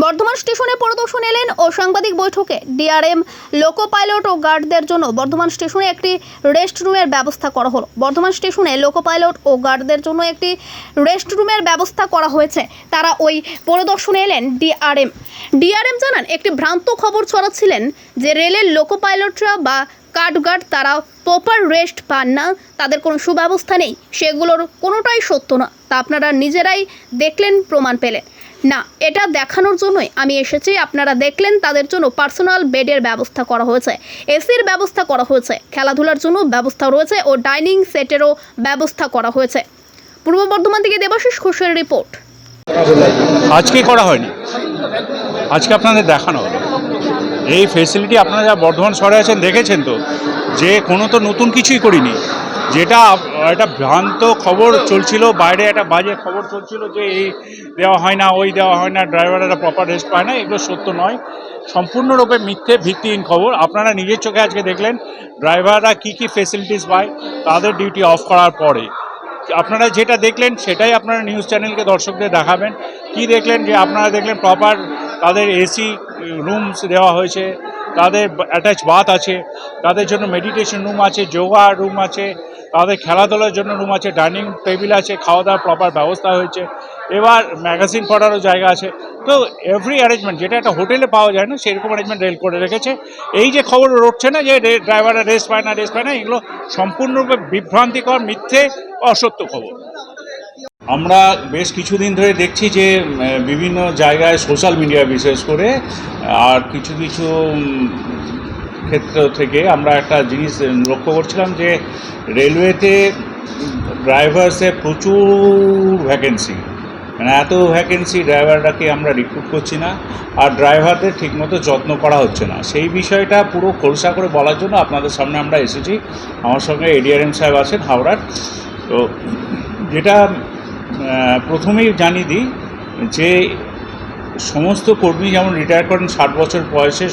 বর্ধমান স্টেশনে পরিদর্শন এলেন ও সাংবাদিক বৈঠকে ডিআরএম লোকো পাইলট ও গার্ডদের জন্য বর্ধমান স্টেশনে একটি রেস্ট রুমের ব্যবস্থা করা হলো। বর্ধমান স্টেশনে লোকো পাইলট ও গার্ডদের জন্য একটি রেস্ট রুমের ব্যবস্থা করা হয়েছে। তারা ওই পরিদর্শনে এলেন ডিআরএম। ডিআরএম জানান, একটি ভ্রান্ত খবর ছড়াচ্ছিলেন যে রেলের লোকো পাইলটরা বা কাঠগার্ড তারা প্রপার রেস্ট পান না, তাদের কোনো সুব্যবস্থা নেই, সেগুলোর কোনোটাই সত্য না। তা আপনারা নিজেরাই দেখলেন, প্রমাণ পেলেন। না, এটা দেখানোর জন্যই আমি এসেছি। আপনারা দেখলেন তাদের জন্য পার্সোনাল বেডের ব্যবস্থা করা হয়েছে। এসির ব্যবস্থা করা হয়েছে। খেলাধুলার জন্য ব্যবস্থা রয়েছে ও ডাইনিং সেটেরও ব্যবস্থা করা হয়েছে। পূর্ব বর্ধমান থেকে দেবাশিস ঘোষের রিপোর্ট। আজকে করা হয়নি। আজকে আপনাদের দেখানো হলো। এই ফেসিলিটি আপনারা বর্ধমান শহরে আছেন, দেখেছেন তো? যে কোনো তো নতুন কিছুই করিনি। যেটা, একটা ভ্রান্ত খবর চলছিল, বাইরে একটা বাজে খবর চলছিল যে এই দেওয়া হয় না, ওই দেওয়া হয় না ড্রাইভাররা প্রপার রেস্ট পায় না, এগুলো সত্য নয়। সম্পূর্ণরূপে মিথ্যে ভিত্তিহীন খবর। আপনারা নিজের চোখে আজকে দেখলেন ড্রাইভাররা কী কী ফেসিলিটিস পায়, তাদের ডিউটি অফ করার পরে। আপনারা যেটা দেখলেন, সেটাই আপনারা নিউজ চ্যানেলকে দর্শকদের দেখাবেন। কি দেখলেন, যে আপনারা দেখলেন প্রপার তাদের এসি রুমস দেওয়া হয়েছে তাদের অ্যাটাচ বাথ আছে, তাদের জন্য মেডিটেশন রুম আছে যোগা রুম আছে, তাদের খেলাধুলার জন্য রুম আছে ডাইনিং টেবিল আছে খাওয়া দাওয়ার প্রপার ব্যবস্থা হয়েছে। এবার ম্যাগাজিন পড়ারও জায়গা আছে। তো এভরি অ্যারেঞ্জমেন্ট যেটা একটা হোটেলে পাওয়া যায় না, সেরকম অ্যারেঞ্জমেন্ট রেল করে রেখেছে। এই যে খবর রটছে না যে ড্রাইভাররা রেস্ট পায় না রেস্ট পায় না, এগুলো সম্পূর্ণরূপে বিভ্রান্তিকর, মিথ্যে, অসত্য খবর। আমরা বেশ কিছুদিন ধরে দেখছি যে বিভিন্ন জায়গায় সোশ্যাল মিডিয়া বিশেষ করে, আর কিছু কিছু ক্ষেত্র থেকে আমরা একটা জিনিস লক্ষ্য করছিলাম যে, রেলওয়েতে ড্রাইভার্সে প্রচুর ভ্যাকেন্সি। মানে এত ভ্যাকেন্সি ড্রাইভারটাকে আমরা রিক্রুট করছি না, আর ড্রাইভারদের ঠিকমতো যত্ন করা হচ্ছে না। সেই বিষয়টা পুরো খোলসা করে বলার জন্য আপনাদের সামনে আমরা এসেছি। আমার সঙ্গে এডিআরএম সাহেব আছেন হাওড়ার। তো যেটা প্রথমেই জানিয়ে দিই যে সমস্ত কর্মী যেমন রিটায়ার করেন ষাট বছর বয়সে,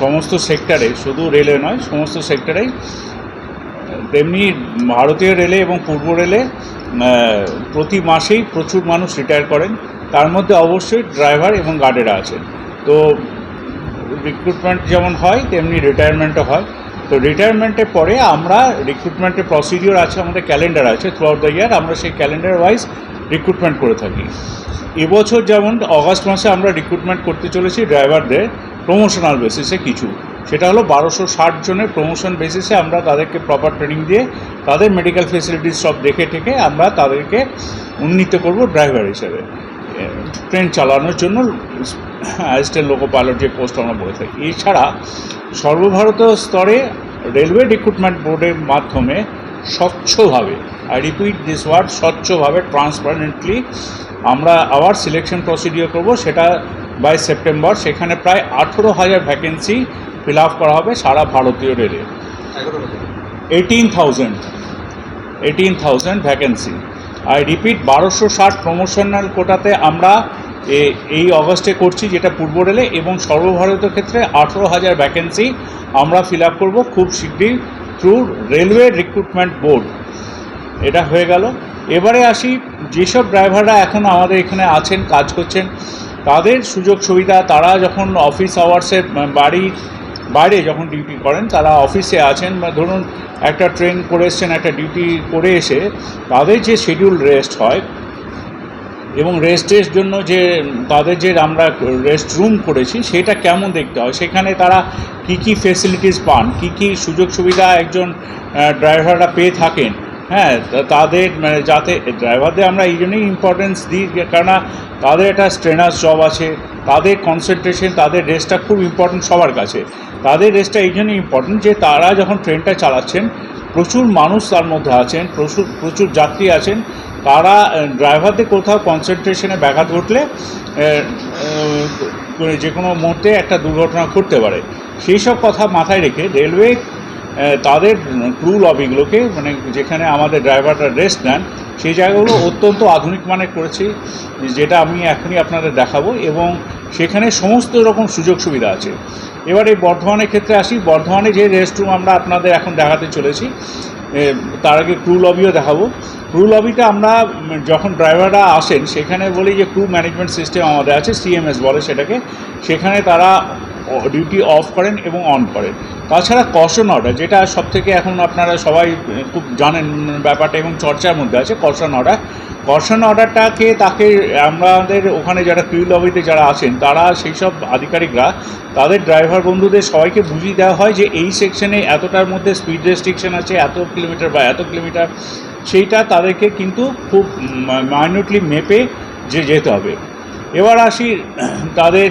সমস্ত সেক্টরে শুধু রেলে নয়, সমস্ত সেক্টরেই তেমনি ভারতীয় রেলে এবং পূর্ব রেলে প্রতি মাসেই প্রচুর মানুষ রিটায়ার করেন। তার মধ্যে অবশ্যই ড্রাইভার এবং গার্ডেরা আছেন। তো রিক্রুটমেন্ট যেমন হয়, তেমনি রিটায়ারমেন্টও হয়। তো রিটায়ারমেন্টের পরে আমরা রিক্রুটমেন্টের প্রসিডিওর আছে, আমাদের ক্যালেন্ডার আছে থ্রু আউট দ্য ইয়ার আমরা সেই ক্যালেন্ডার ওয়াইজ রিক্রুটমেন্ট করে থাকি। এবছর যেমন অগাস্ট মাসে আমরা রিক্রুটমেন্ট করতে চলেছি ড্রাইভারদের প্রমোশনাল বেসিসে কিছু। সেটা হলো বারোশো ষাট জনের প্রমোশন বেসিসে আমরা তাদেরকে প্রপার ট্রেনিং দিয়ে তাদের মেডিকেল ফেসিলিটিস সব দেখে ঠেকে আমরা তাদেরকে উন্নীত করব ড্রাইভার হিসেবে। ট্রেন চালানোর জন্য অ্যাসিস্ট্যান্ট লোকো পাইলট যে পোস্ট আমরা বলে থাকি। এছাড়া সর্বভারতীয় স্তরে রেলওয়ে রিক্রুটমেন্ট বোর্ডের মাধ্যমে স্বচ্ছভাবে আই রিপিট দিস ওয়ার্ড স্বচ্ছভাবে ট্রান্সপারেন্টলি আমরা আবার সিলেকশন প্রসিডিওর করব। সেটা বাই সেপ্টেম্বর সেখানে প্রায় আঠেরো হাজার ভ্যাকেন্সি ফিল আপ করা হবে সারা ভারতীয় রেলে। Eighteen thousand eighteen thousand vacancy I repeat বারোশো ষাট প্রমোশনাল কোটাতে আমরা এই অগস্টে করছি যেটা পূর্ব রেলে এবং সর্বভারতীয় ক্ষেত্রে আঠেরো হাজার ভ্যাকেন্সি আমরা ফিল আপ করব খুব শীঘ্রই থ্রু রেলওয়ে রিক্রুটমেন্ট বোর্ড এটা হয়ে গেল। এবারে আসি, যেসব ড্রাইভাররা এখন আমাদের এখানে আছেন, কাজ করছেন, তাদের সুযোগ সুবিধা, তারা যখন অফিস আওয়ার্সে বাড়ি, বাইরে যখন ডিউটি করেন, তারা অফিসে আছেন, বা ধরুন একটা ট্রেন করে এসছেন, একটা ডিউটি করে এসে, তাদের যে শিডিউল রেস্ট হয় এবং রেস্টের জন্য যে, তাদের যে আমরা রেস্ট রুম করেছি, সেটা কেমন দেখতে হয়? সেখানে তারা কি কি ফেসিলিটিস পান? কি কি সুযোগ সুবিধা একজন ড্রাইভাররা পেয়ে থাকেন? হ্যাঁ তাদের মানে যাতে ড্রাইভারদের আমরা এই জন্যই ইম্পর্টেন্স দিই কেননা তাদের একটা স্ট্রেনার্স জব আছে, তাদের কনসেন্ট্রেশন তাদের রেস্টটা খুব ইম্পর্টেন্ট সবার কাছে। তাদের রেস্টটা এই জন্যই ইম্পর্টেন্ট যে, তারা যখন ট্রেনটা চালাচ্ছেন প্রচুর মানুষ তার মধ্যে আছেন, প্রচুর প্রচুর যাত্রী আছেন। তারা ড্রাইভারদের কোথাও কনসেন্ট্রেশনে ব্যাঘাত ঘটলে যে কোনো মুহূর্তে একটা দুর্ঘটনা ঘটতে পারে। সেই সব কথা মাথায় রেখে রেলওয়ে তাদের ক্রু লবিগুলোকে মানে যেখানে আমাদের ড্রাইভাররা রেস্ট নেন, সেই জায়গাগুলো অত্যন্ত আধুনিক মানের করেছি, যেটা আমি এখনই আপনাদের দেখাবো এবং সেখানে সমস্ত রকম সুযোগ সুবিধা আছে। এবারে বর্ধমানের ক্ষেত্রে আসি। বর্ধমানে যে রেস্ট রুম আমরা আপনাদের এখন দেখাতে চলেছি তার আগে ক্রু লবিও দেখাবো। ক্রু লবিতে আমরা যখন ড্রাইভাররা আসেন, সেখানে বলি যে ক্রু ম্যানেজমেন্ট সিস্টেম আমাদের আছে সিএমএস বলে সেটাকে। সেখানে তারা ডিউটি অফ করেন এবং অন করেন। তাছাড়া কশন অর্ডার যেটা সব থেকে এখন আপনারা সবাই খুব জানেন ব্যাপারটা এবং চর্চার মধ্যে আছে কশন অর্ডার কশন অর্ডারটাকে তাকে আমাদের ওখানে যারা ক্রিউ লবিতে যারা আছেন, তারা সেই সব আধিকারিকরা, তাদের ড্রাইভার বন্ধুদের সবাইকে বুঝিয়ে দেওয়া হয় যে এই সেকশনে এতটার মধ্যে স্পিড রেস্ট্রিকশন আছে, এত কিলোমিটার বা এত কিলোমিটার সেইটা তাদেরকে কিন্তু খুব মাইনিউটলি মেপে যে যেতে হবে। এবার আসি তাদের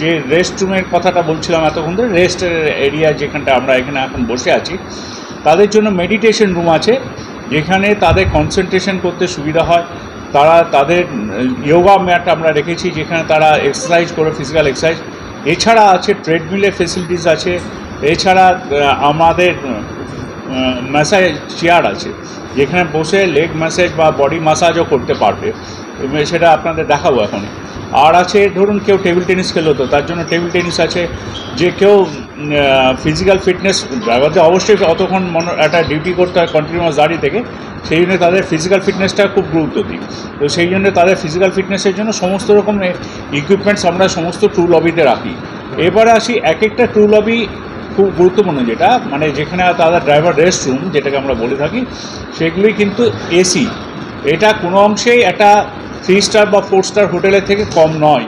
যে রেস্ট রুমের কথাটা বলছিলাম এতক্ষণ ধরে, রেস্টের এরিয়া যেখানটা আমরা এখানে এখন বসে আছি, তাদের জন্য মেডিটেশন রুম আছে, যেখানে তাদের কনসেন্ট্রেশন করতে সুবিধা হয়। তারা তাদের যোগা ম্যাট আমরা রেখেছি, যেখানে তারা এক্সারসাইজ করে ফিজিক্যাল এক্সারসাইজ এছাড়া আছে ট্রেডমিলের ফেসিলিটিস আছে, এছাড়া আমাদের ম্যাসাজ চেয়ার আছে, যেখানে বসে লেগ ম্যাসাজ বা বডি ম্যাসাজও করতে পারবে। সেটা আপনাদের দেখাবো এখন। আর আছে, ধরুন কেউ টেবিল টেনিস খেলো তো, তার জন্য টেবিল টেনিস আছে। যে কেউ ফিজিক্যাল ফিটনেস ড্রাইভারদের অবশ্যই অতক্ষণ মনে, একটা ডিউটি করতে হয় কন্টিনিউয়াস দাঁড়িয়ে থেকে। সেই জন্য তাদের ফিজিক্যাল ফিটনেসটা খুব গুরুত্ব দিই তো সেই জন্য তাদের ফিজিক্যাল ফিটনেসের জন্য সমস্ত রকম ইকুইপমেন্টস আমরা সমস্ত ট্রু লবিতে রাখি। এবারে আসি এক একটা ট্রু লবি খুব গুরুত্বপূর্ণ যেটা মানে যেখানে তাদের ড্রাইভার রেস্ট রুম যেটাকে আমরা বলে থাকি, সেগুলি কিন্তু এসি এটা কোনো অংশেই একটা থ্রি স্টার বা ফোর স্টার হোটেলের থেকে কম নয়।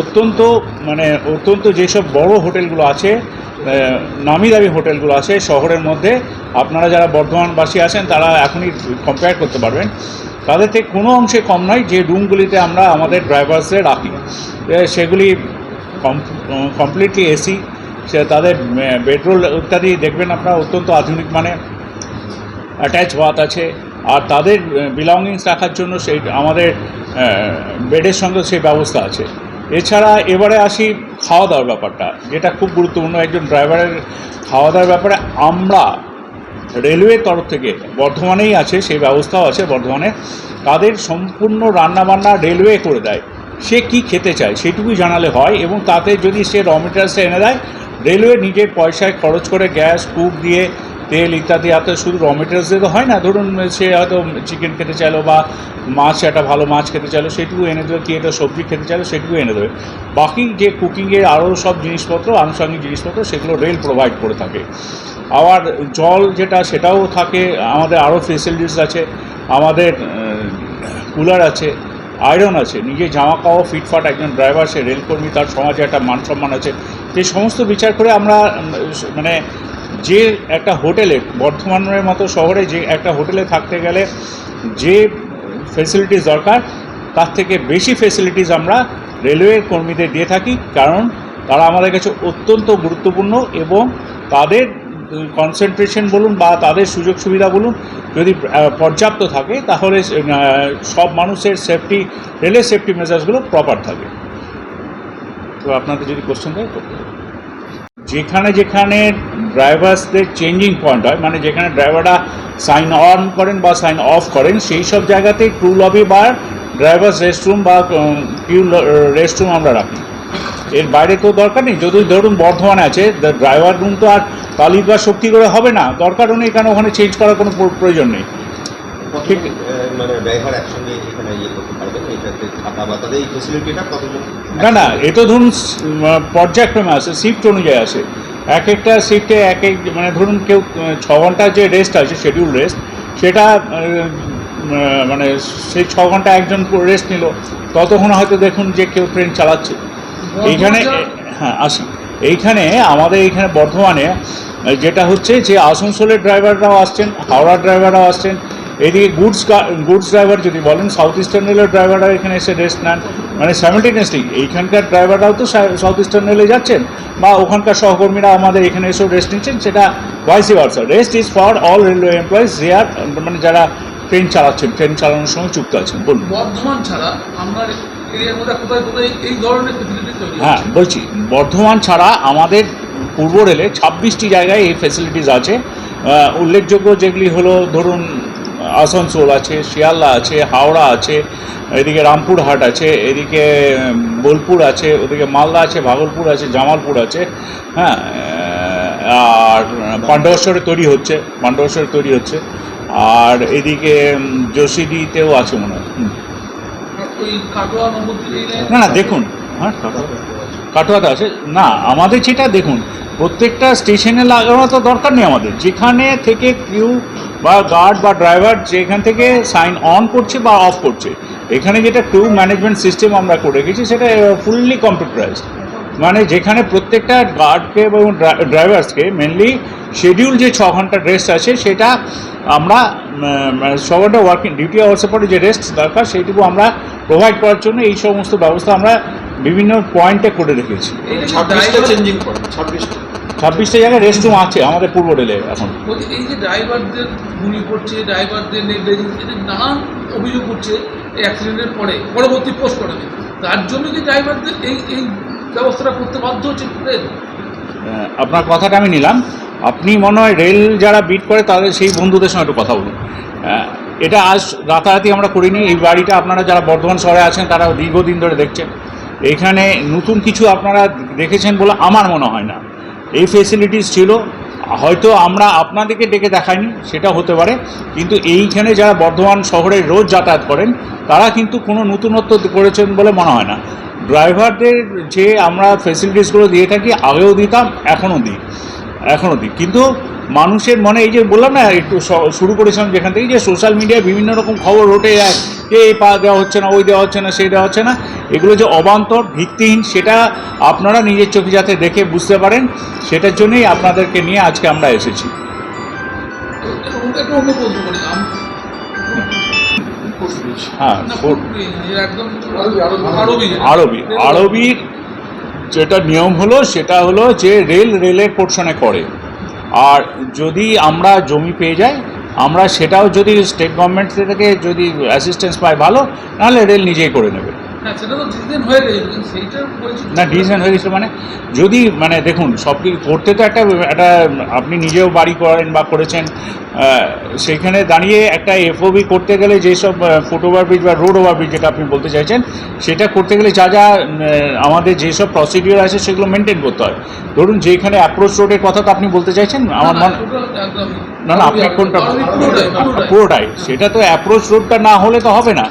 অত্যন্ত মানে অত্যন্ত যেসব বড় হোটেলগুলো আছে নামি দামি হোটেলগুলো আছে শহরের মধ্যে, আপনারা যারা বর্ধমানবাসী আছেন, তারা এখনই কম্পেয়ার করতে পারবেন। তাদের থেকে কোনো অংশে কম নয়, যে রুমগুলিতে আমরা আমাদের ড্রাইভার্সদের রাখি। সেগুলি কমপ্লিটলি এসি সে তাদের বেডরোল ইত্যাদি দেখবেন আপনারা, অত্যন্ত আধুনিক মানে অ্যাটাচ বাথ আছে। আর তাদের বিলঙ্গিংস রাখার জন্য সেই, আমাদের বেডের সঙ্গে সেই ব্যবস্থা আছে। এছাড়া এবারে আসি খাওয়া দাওয়ার ব্যাপারটা, যেটা খুব গুরুত্বপূর্ণ। একজন ড্রাইভারের খাওয়া দাওয়ার ব্যাপারে আমরা রেলওয়ের তরফ থেকে বর্ধমানেই আছে, সেই ব্যবস্থাও আছে বর্ধমানে। তাদের সম্পূর্ণ রান্নাবান্না রেলওয়ে করে দেয়। সে কি খেতে চায় সেটুকুই জানালে হয় এবং তাতে যদি সে র মেটেরিয়ালসটা এনে দেয়, রেলওয়ে নিজের পয়সায় খরচ করে গ্যাস কুক দিয়ে তেল ইত্যাদি হাতে শুধু র মেটেরিয়ালস দিয়ে তো হয় না। ধরুন সে হয়তো চিকেন খেতে চাইলো বা মাছ, একটা ভালো মাছ খেতে চাইলো, সেটুকু এনে দেবে, কি একটা সবজি খেতে চাইলো, সেটুকু এনে দেবে। বাকি যে কুকিংয়ের আরও সব জিনিসপত্র, আনুষঙ্গিক জিনিসপত্র, সেগুলো রেল প্রোভাইড করে থাকে। আবার জল যেটা, সেটাও থাকে। আমাদের আরও ফেসিলিটিস আছে। আমাদের কুলার আছে আয়রন আছে। নিজে জামা কাপড়, ফিটফাট একজন ড্রাইভার সে রেলকর্মী তার সমাজে একটা মান সম্মান আছে। সেই সমস্ত বিচার করে আমরা মানে যে একটা হোটেলে, বর্ধমানের মতো শহরে যে একটা হোটেলে থাকতে গেলে যে ফেসিলিটিস দরকার, তার থেকে বেশি ফেসিলিটিস আমরা রেলওয়ের কর্মীদের দিয়ে থাকি কারণ তারা আমাদের কাছে অত্যন্ত গুরুত্বপূর্ণ এবং তাদের কনসেন্ট্রেশন বলুন বা তাদের সুযোগ সুবিধা বলুন, যদি পর্যাপ্ত থাকে, তাহলে সব মানুষের সেফটি রেলের সেফটি মেজার্সগুলো প্রপার থাকে তো আপনাদের যদি কোশ্চেন থাকে করতে। যেখানে যেখানে ড্রাইভার্সদের চেঞ্জিং পয়েন্ট হয় মানে যেখানে ড্রাইভাররা সাইন অন করেন বা সাইন অফ করেন, সেই সব জায়গাতেই ক্রু লবি বা ড্রাইভার্স রেস্টরুম বা কিউ রেস্টরুম আমরা রাখি। এর বাইরে তো দরকার নেই, যদি ধরুন বর্ধমানে আছে ড্রাইভার রুম তো আর তালিকা শক্তি করে হবে না দরকারও নেই কারণ ওখানে চেঞ্জ করার কোনো প্র- প্রয়োজন নেই। ঠিক। মানে ড্রাইভার একসঙ্গে এখানে ইয়ে করতে পারবেন এটাতে থাকা বা তাদের এই ফেসিলিটিটা কতজন না না এ তো ধরুন পর্যায়ক্রমে আসে শিফট অনুযায়ী আসে এক একটা শিফটে এক এক মানে ধরুন কেউ ছ ঘণ্টার যে রেস্ট আছে শিডিউল রেস্ট সেটা মানে সেই ছ ঘণ্টা একজন রেস্ট নিল ততক্ষণ হয়তো দেখুন যে কেউ ট্রেন চালাচ্ছে। এইখানে হ্যাঁ আসি এইখানে আমাদের এইখানে বর্ধমানে যেটা হচ্ছে যে আসানসোলের ড্রাইভাররাও আসছেন হাওড়ার ড্রাইভাররাও আসছেন এদিকে গুডস গুডস ড্রাইভার যদি বলেন সাউথ ইস্টার্ন রেলের ড্রাইভাররা এখানে এসে রেস্ট নেন। মানে স্যামিলটেনিয়াসলি এইখানকার ড্রাইভাররাও তো সাউথ ইস্টার্ন রেলে যাচ্ছেন বা ওখানকার সহকর্মীরা আমাদের এখানে এসেও রেস্ট নিচ্ছেন সেটা vice versa rest is for all railway employees যে আর মানে যারা ট্রেন চালাচ্ছেন ট্রেন চালানোর সময় যুক্ত আছেন। বলুন। বর্ধমান ছাড়া তৈরি হ্যাঁ বলছি বর্ধমান ছাড়া আমাদের পূর্ব রেলে ছাব্বিশটি জায়গায় এই ফেসিলিটিস আছে। উল্লেখযোগ্য যেগুলি হলো ধরুন আসানসোল আছে শিয়ালদা আছে হাওড়া আছে এদিকে রামপুরহাট আছে এদিকে বোলপুর আছে ওদিকে মালদা আছে ভাগলপুর আছে জামালপুর আছে হ্যাঁ আর পাণ্ডবেশ্বরে তৈরি হচ্ছে পাণ্ডবেশ্বরে তৈরি হচ্ছে আর এদিকে যোশীদিতেও আছে মনে হয় না না দেখুন হ্যাঁ কাটোয়াতে আছে। না, আমাদের যেটা, দেখুন, প্রত্যেকটা স্টেশনে লাগানো তো দরকার নেই আমাদের। যেখানে থেকে কিউ বা গার্ড বা ড্রাইভার যেখান থেকে সাইন অন করছে বা অফ করছে, এখানে যেটা ক্রিউ ম্যানেজমেন্ট সিস্টেম আমরা করে রেখেছি, সেটা ফুললি কম্পিউটারাইজড মানে যেখানে প্রত্যেকটা গার্ডকে এবং ড্রাইভার্সকে মেনলি শিডিউল যে ছ ঘণ্টার রেস্ট আছে, সেটা আমরা ছ ঘণ্টা ওয়ার্কিং ডিউটি আওয়ার্সের পরে যে রেস্ট দরকার, সেইটুকু আমরা প্রোভাইড করার জন্য এই সমস্ত ব্যবস্থা আমরা বিভিন্ন পয়েন্টে করে রেখেছি। ছাব্বিশটা চেঞ্জিং করে ছাব্বিশটা। ছাব্বিশটা জায়গায় রেস্ট রুম আছে আমাদের পূর্ব রেলে এখন। এই যে ড্রাইভারদের গুলি পড়ছে ড্রাইভারদের নেগলিজেন্স এদের নানান অভিযোগ উঠছে এই অ্যাক্সিডেন্টের পরে পরবর্তী পোস্ট করে তার জন্য কি ড্রাইভারদের এই এই ব্যবস্থাটা করতে বাধ্য হচ্ছে রেল আহ, আপনার কথাটা আমি নিলাম। আপনি মনে হয় রেল যারা বিট করে তাদের সেই বন্ধুদের সঙ্গে একটু কথা বলুন। আহ, এটা আজ রাতারাতি আমরা করিনি। এই বাড়িটা আপনারা যারা বর্ধমান শহরে আছেন তারা দীর্ঘদিন ধরে দেখছেন। এখানে নতুন কিছু আপনারা দেখেছেন বলে আমার মনে হয় না। এই ফেসিলিটিস ছিল। হয়তো আমরা আপনাদেরকে ডেকে দেখাইনি, সেটা হতে পারে। কিন্তু এইখানে যারা বর্ধমান শহরে রোজ যাতায়াত করেন, তারা কিন্তু কোনো নতুনত্ব করেছেন বলে মনে হয় না। ড্রাইভারদের যে আমরা ফেসিলিটিসগুলো দিয়ে থাকি, আগেও দিতাম, এখনও দিই। এখনও দিই। কিন্তু মানুষের মনে এই যে বললাম না একটু শুরু করেছিলাম যেখান থেকে যে সোশ্যাল মিডিয়ায় বিভিন্ন রকম খবর ওঠে যায় যে এই পা দেওয়া হচ্ছে না ওই দেওয়া হচ্ছে না সেই দেওয়া হচ্ছে না এগুলো যে অবান্তর ভিত্তিহীন সেটা আপনারা নিজের চোখে যাতে দেখে বুঝতে পারেন সেটার জন্যই আপনাদেরকে নিয়ে আজকে আমরা এসেছি। হ্যাঁ আরবি। আরবির যেটা নিয়ম হলো সেটা হলো যে রেল রেলের পোর্শনে করে। আর যদি আমরা জমি পেয়ে যাই, আমরা সেটাও যদি স্টেট গভর্নমেন্ট থেকে যদি অ্যাসিস্ট্যান্স পাই ভালো, নাহলে রেল নিজেই করে নেবে। হ্যাঁ সেটা তো ডিসিশন হয়ে গেছে কিন্তু সেইটা না ডিসিশন হয়ে গেছে মানে যদি মানে দেখুন সব কিছু করতে তো একটা একটা আপনি নিজেও বাড়ি করেন বা করেছেন সেইখানে দাঁড়িয়ে একটা এফওবি করতে গেলে যেসব ফুট ওভারব্রিজ বা রোড ওভারব্রিজ যেটা আপনি বলতে চাইছেন সেটা করতে গেলে যা যা আমাদের যেসব প্রসিডিওর আছে সেগুলো মেনটেন করতে হয়। ধরুন যেখানে অ্যাপ্রোচ রোডের কথা তো আপনি বলতে চাইছেন আমার মনে না না আপনি কোনটা পুরোটাই সেটা তো অ্যাপ্রোচ রোডটা না হলে তো হবে না।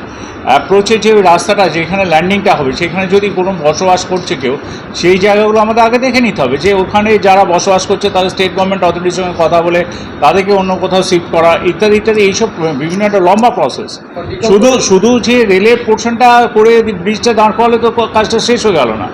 অ্যাপ্রোচে যে রাস্তাটা, যেখানে ল্যান্ডিংটা হবে, সেখানে যদি কোনো বসবাস করছে কেউ, সেই জায়গাগুলো আমাদের আগে দেখে নিতে হবে যে ওখানে যারা বসবাস করছে, তাদের স্টেট গভর্নমেন্ট অথরিটির সঙ্গে কথা বলে, তাদেরকে অন্য কোথাও শিফট করা, ইত্যাদি ইত্যাদি, এইসব বিভিন্ন একটা লম্বা প্রসেস শুধু শুধু যে রেলের পোর্শনটা করে ব্রিজটা দাঁড় করালে তো কাজটা শেষ হয়ে গেল না।